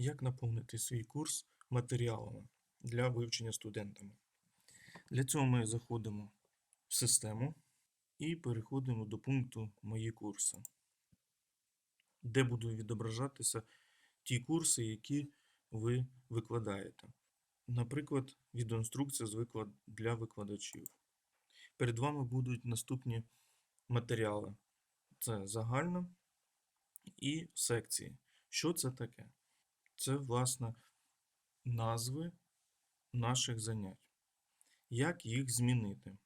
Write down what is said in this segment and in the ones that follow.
Як наповнити свій курс матеріалами для вивчення студентами? Для цього ми заходимо в систему і переходимо до пункту Мої курси, де будуть відображатися ті курси, які ви викладаєте. Наприклад, відеоінструкція для викладачів. Перед вами будуть наступні матеріали: це загальна і секції. Що це таке? Це, власне, назви наших занять. Як їх змінити?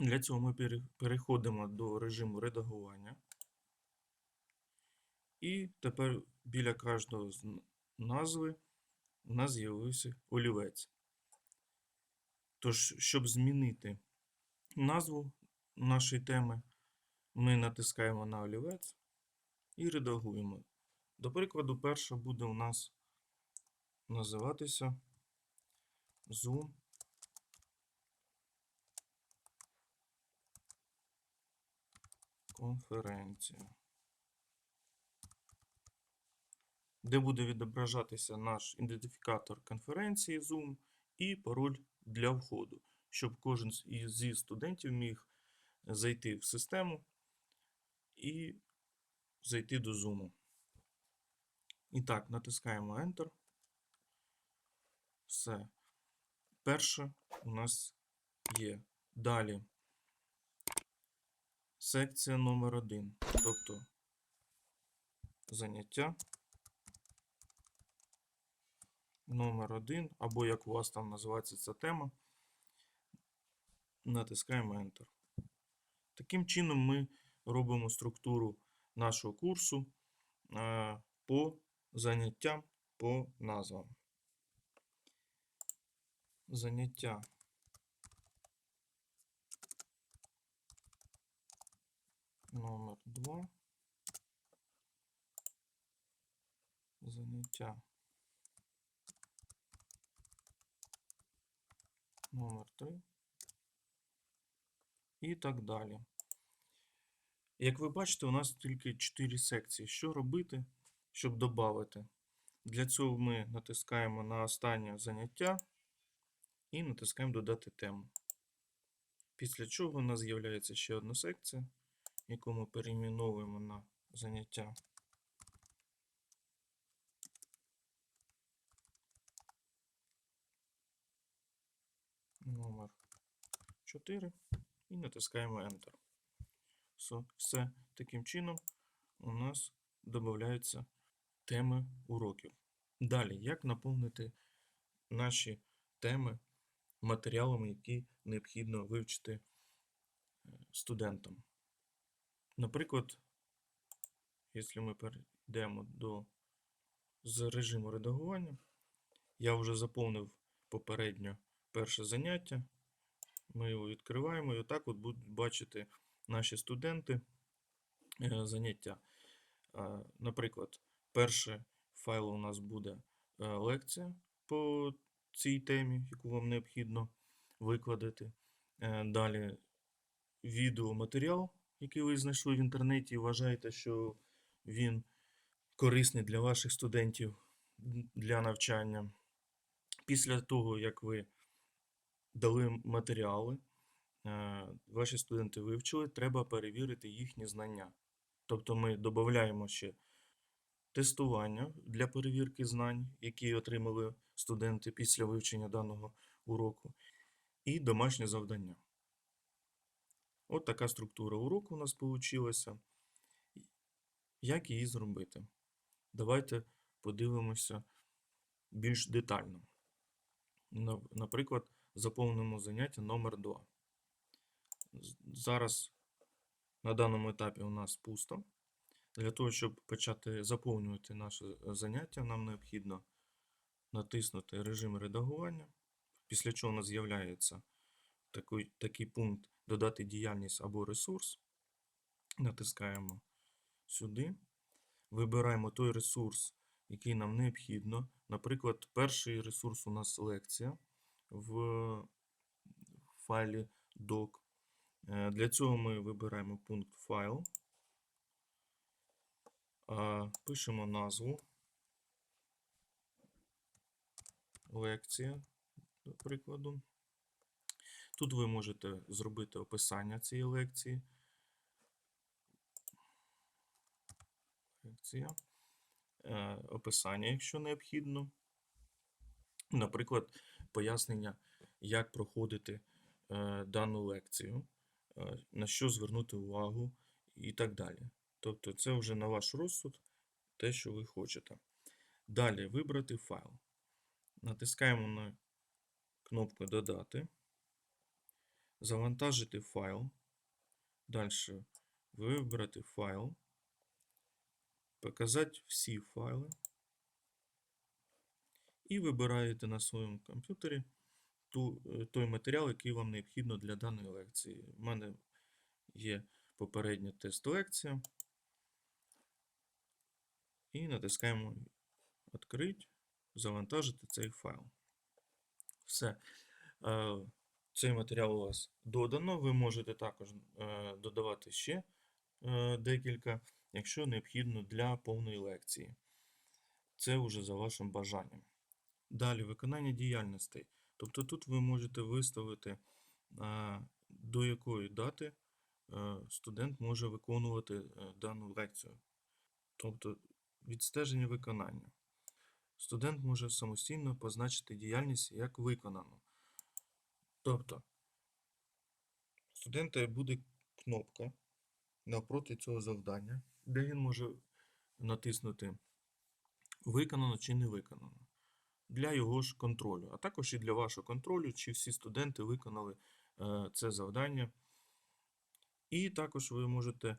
Для цього ми переходимо до режиму редагування. І тепер біля кожного з назви у нас з'явився олівець. Тож, щоб змінити назву нашої теми, ми натискаємо на олівець і редагуємо. До прикладу, перша буде у нас називатися Zoom конференція, де буде відображатися наш ідентифікатор конференції Zoom і пароль для входу, щоб кожен зі студентів міг зайти в систему і зайти до Zoom. І так, натискаємо Enter. Все. Перше у нас є. Далі. Секція номер 1 Тобто заняття номер 1 або як у вас там називається ця тема. Натискаємо Enter. Таким чином ми робимо структуру нашого курсу е, по заняттям по назвам. Заняття номер 2 Заняття номер 3 і так далі. Як ви бачите, у нас тільки 4 секції. Що робити, щоб додати? Для цього ми натискаємо на останнє заняття і натискаємо Додати тему. Після чого у нас з'являється ще одна секція, яку ми перейменовуємо на заняття. Номер 4 і натискаємо Enter. Все. Таким чином у нас додаються теми уроків. Далі, як наповнити наші теми матеріалами, які необхідно вивчити е, студентам. Наприклад, якщо ми перейдемо до з режиму редагування, я вже заповнив попередньо перше заняття. Ми його відкриваємо і отак от будуть бачити наші студенти е, заняття. Е, Наприклад, перший файл у нас буде е, лекція по цій темі, яку вам необхідно викладати. Е, Далі відеоматеріал, який ви знайшли в інтернеті, і вважаєте, що він корисний для ваших студентів для навчання. Після того, як ви дали матеріали, е, ваші студенти вивчили, треба перевірити їхні знання. Тобто ми додаємо ще тестування для перевірки знань, які отримали студенти після вивчення даного уроку, і домашнє завдання. От така структура уроку у нас вийшла. Як її зробити? Давайте подивимося більш детально. Наприклад, заповнимо заняття номер 2. Зараз на даному етапі у нас пусто. Для того, щоб почати заповнювати наше е, заняття, нам необхідно натиснути режим редагування, після чого у нас з'являється такий, такий пункт Додати діяльність або ресурс. Натискаємо сюди. Вибираємо той ресурс, який нам необхідно. Наприклад, перший ресурс у нас лекція в файлі doc. Е, Для цього ми вибираємо пункт файл, пишемо назву лекція, до прикладу. Тут ви можете зробити описання цієї лекції. Лекція. Е, описання, якщо необхідно. Наприклад, пояснення, як проходити е, дану лекцію, е, на що звернути увагу і так далі. Тобто, це вже на ваш розсуд, те, що ви хочете. Далі вибрати файл. Натискаємо на кнопку Додати, завантажити файл. Далі вибрати файл, показати всі файли. І вибираєте на своєму комп'ютері е, той матеріал, який вам необхідно для даної лекції. У мене є попередня тест-лекція. І натискаємо Відкрити, завантажити цей файл. Все. Цей матеріал у вас додано. Ви можете також е, додавати ще е, декілька, якщо необхідно для повної лекції. Це вже за вашим бажанням. Далі виконання діяльностей. Тобто тут ви можете виставити, до якої дати е, студент може виконувати е, дану лекцію. Тобто відстеження виконання. Студент може самостійно позначити діяльність як виконану. Тобто, студента буде кнопка навпроти цього завдання, де він може натиснути виконано чи не виконано для його ж контролю, а також і для вашого контролю, чи всі студенти виконали е, це завдання. І також ви можете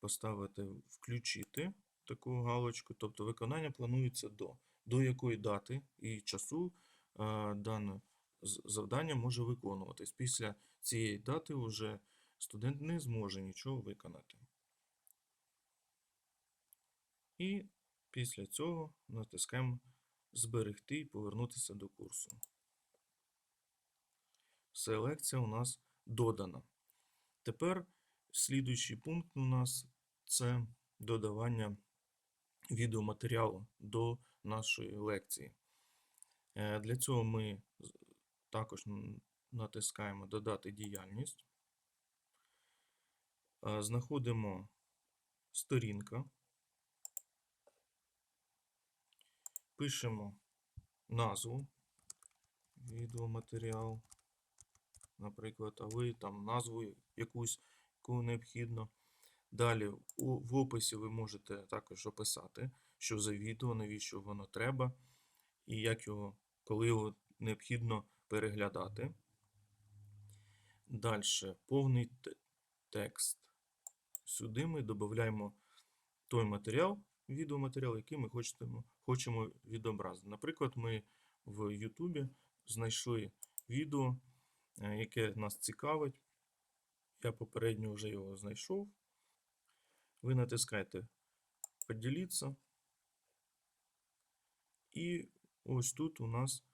поставити включити таку галочку, тобто виконання планується до, до якої дати і часу е, дане завдання може виконуватись. Після цієї дати вже студент не зможе нічого виконати. І після цього натискаємо зберегти і повернутися до курсу. Все, лекція у нас додана. Тепер слідуючий пункт у нас це додавання відеоматеріалу до нашої лекції. Е, Для цього ми також натискаємо Додати діяльність. Е, Знаходимо сторінка. Пишемо назву відеоматеріал, наприклад, а ви там назву якусь, яку необхідно. Далі у, в описі ви можете також описати, що за відео, навіщо воно треба, і як його, коли його необхідно переглядати. Далі повний те- текст. Сюди ми додаємо той матеріал, відеоматеріал, який ми хочемо, хочемо відобразити. Наприклад, ми в Ютубі знайшли відео, е, яке нас цікавить. Я попередньо вже його знайшов. Ви натискаєте поділитися. І ось тут у нас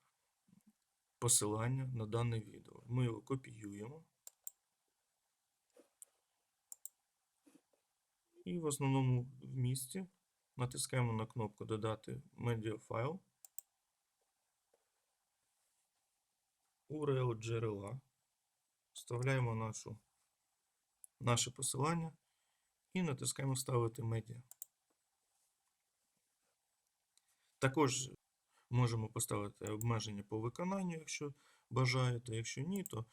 посилання на дане відео. Ми його копіюємо. І в основному в місці натискаємо на кнопку Додати медіафайл. URL джерела. Вставляємо нашу, наше посилання і натискаємо Вставити медіа. Також можемо поставити обмеження по виконанню, якщо бажаєте. Якщо ні, то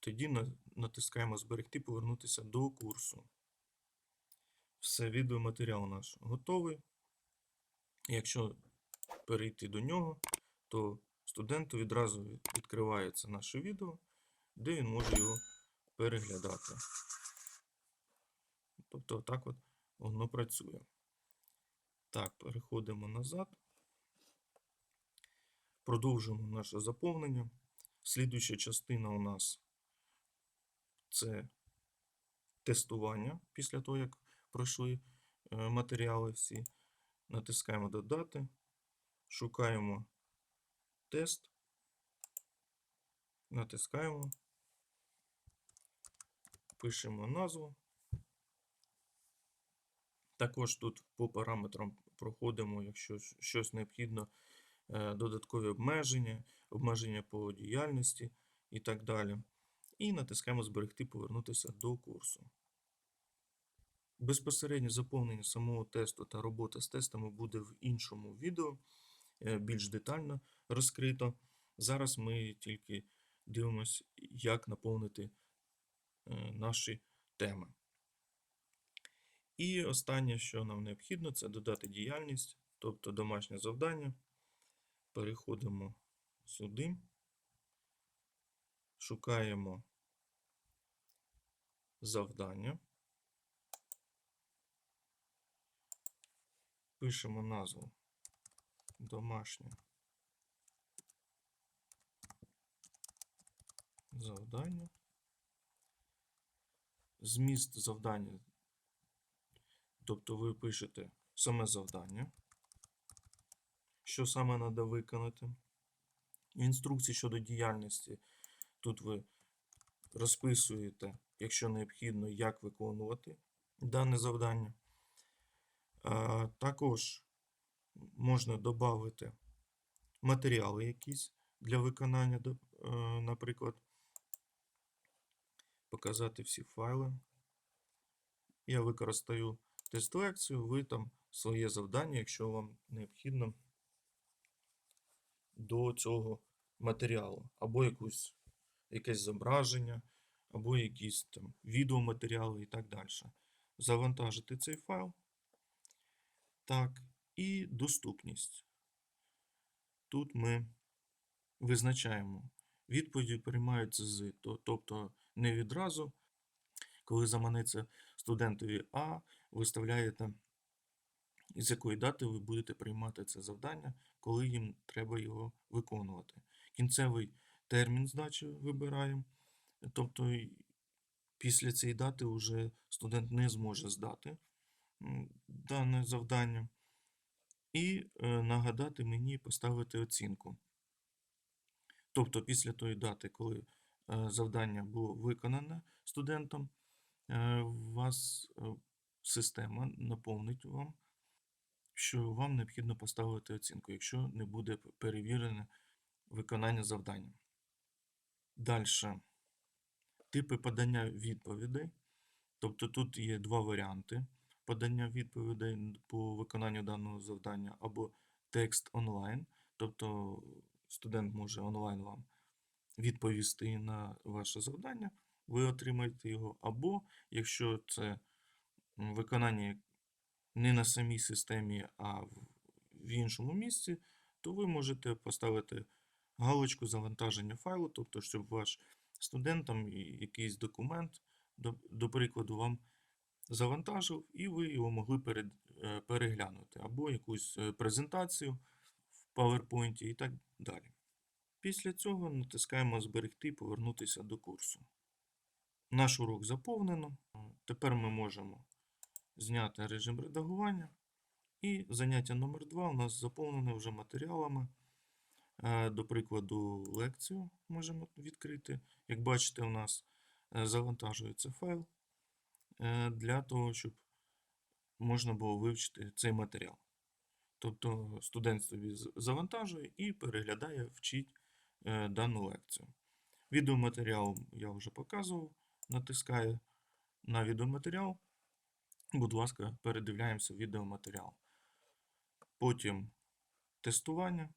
тоді натискаємо Зберегти, повернутися до курсу. Все, відеоматеріал наш готовий. Якщо перейти до нього, то студенту відразу відкривається наше відео, де він може його переглядати. Тобто, так от воно працює. Так, переходимо назад. Продовжуємо наше заповнення. Слідуюча частина у нас це тестування після того, як пройшли е, матеріали всі. Натискаємо Додати, шукаємо тест, натискаємо, пишемо назву. Також тут по параметрам проходимо, якщо щось необхідно, е, додаткові обмеження, обмеження по діяльності і так далі. І натискаємо Зберегти, повернутися до курсу. Безпосереднє заповнення самого тесту та робота з тестами буде в іншому відео, е, більш детально розкрито. Зараз ми тільки дивимося, як наповнити е, наші теми. І останнє, що нам необхідно, це додати діяльність, тобто домашнє завдання. Переходимо сюди, шукаємо завдання, пишемо назву домашнє завдання. Зміст завдання Тобто ви пишете саме завдання, що саме треба виконати. Інструкції щодо діяльності. Тут ви розписуєте, якщо необхідно, як виконувати дане завдання. Також можна додати матеріали якісь для виконання, е, наприклад, показати всі файли. Я використаю тест-лекцію, ви там своє завдання, якщо вам необхідно до цього матеріалу, або якусь, якесь зображення, або якісь там відеоматеріали і так далі. Завантажити цей файл. Так, і доступність. Тут ми визначаємо. Відповіді приймаються з, тобто не відразу, коли заманеться студентові А, виставляєте, з якої дати ви будете приймати це завдання, коли їм треба його виконувати. Кінцевий термін здачі вибираємо. Тобто після цієї дати вже студент не зможе здати дане завдання. І е, нагадати мені поставити оцінку. Тобто, після тої дати, коли е, завдання було виконане студентом, е, вас система наповнить вам, що вам необхідно поставити оцінку, якщо не буде перевірене виконання завдання. Далі. Типи подання відповідей. Тобто тут є два варіанти подання відповідей по виконанню даного завдання, або текст онлайн, тобто студент може онлайн вам відповісти на ваше завдання, ви отримаєте його, або якщо це виконання не на самій системі, а в, іншому місці, то ви можете поставити галочку завантаження файлу, тобто, щоб ваш студент там якийсь документ, до, прикладу, вам завантажив, і ви його могли е, переглянути, або якусь е, презентацію в PowerPoint і так далі. Після цього натискаємо Зберегти і повернутися до курсу. Наш урок заповнено. Тепер ми можемо зняти режим редагування. І заняття номер 2 у нас заповнене вже матеріалами. Е, До прикладу, лекцію можемо відкрити. Як бачите, у нас е, завантажується файл е, для того, щоб можна було вивчити цей матеріал. Тобто студент собі завантажує і переглядає, вчить дану лекцію. Відеоматеріал я вже показував, натискає на відеоматеріал. Будь ласка, передивляємося відеоматеріал. Потім тестування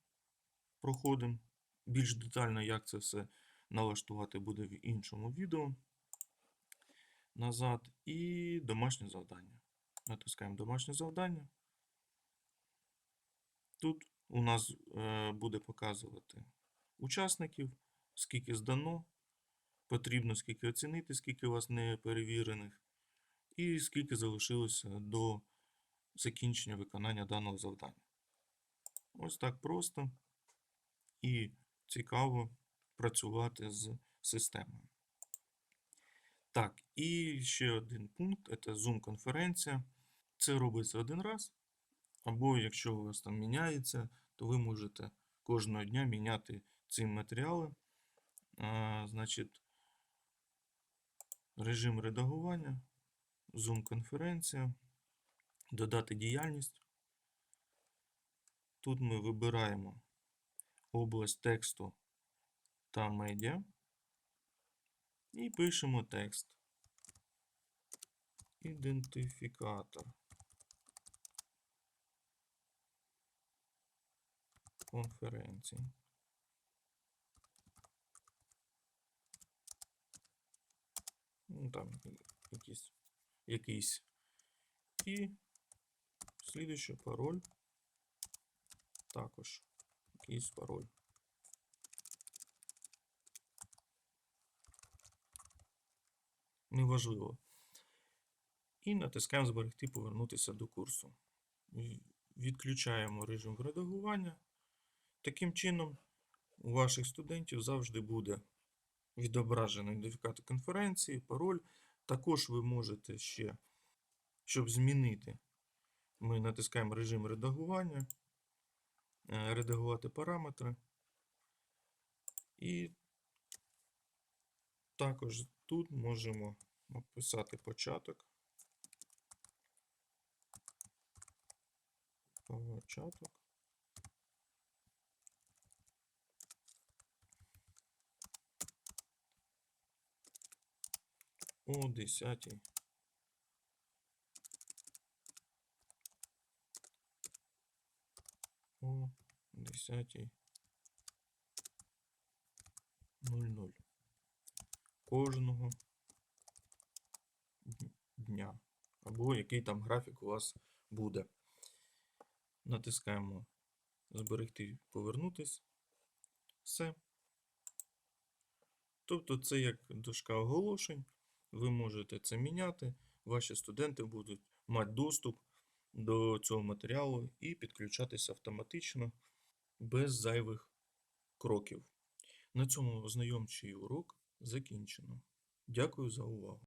проходимо. Більш детально, як це все налаштувати, буде в іншому відео. Назад. І домашнє завдання. Натискаємо домашнє завдання. Тут у нас е, буде показувати учасників, скільки здано, потрібно скільки оцінити, скільки у вас неперевірених, і скільки залишилося до закінчення виконання даного завдання. Ось так просто і цікаво працювати з системою. Так, і ще один пункт це Zoom-конференція. Це робиться один раз. Або якщо у вас там міняється, то ви можете кожного дня міняти ці матеріали. А, значить, режим редагування, Zoom-конференція, додати діяльність. Тут ми вибираємо область тексту та медіа. І пишемо текст. Ідентифікатор. Конференції. Ну, там якийсь, якийсь. І слідуючий пароль. Також якийсь пароль. Неважливо. І натискаємо Зберегти повернутися до курсу. Відключаємо режим редагування. Таким чином, у ваших студентів завжди буде відображений ідентифікатор конференції, пароль. Також ви можете ще, щоб змінити, ми натискаємо режим редагування, е, редагувати параметри. І також тут можемо написати початок. Початок. О 10. О 10. 00. Кожного дня. Або який там графік у вас буде. Натискаємо Зберегти, повернутись. Все. Тобто це як дошка оголошень. Ви можете це міняти. Ваші студенти будуть мати доступ до цього матеріалу і підключатися автоматично без зайвих кроків. На цьому ознайомчий урок закінчено. Дякую за увагу.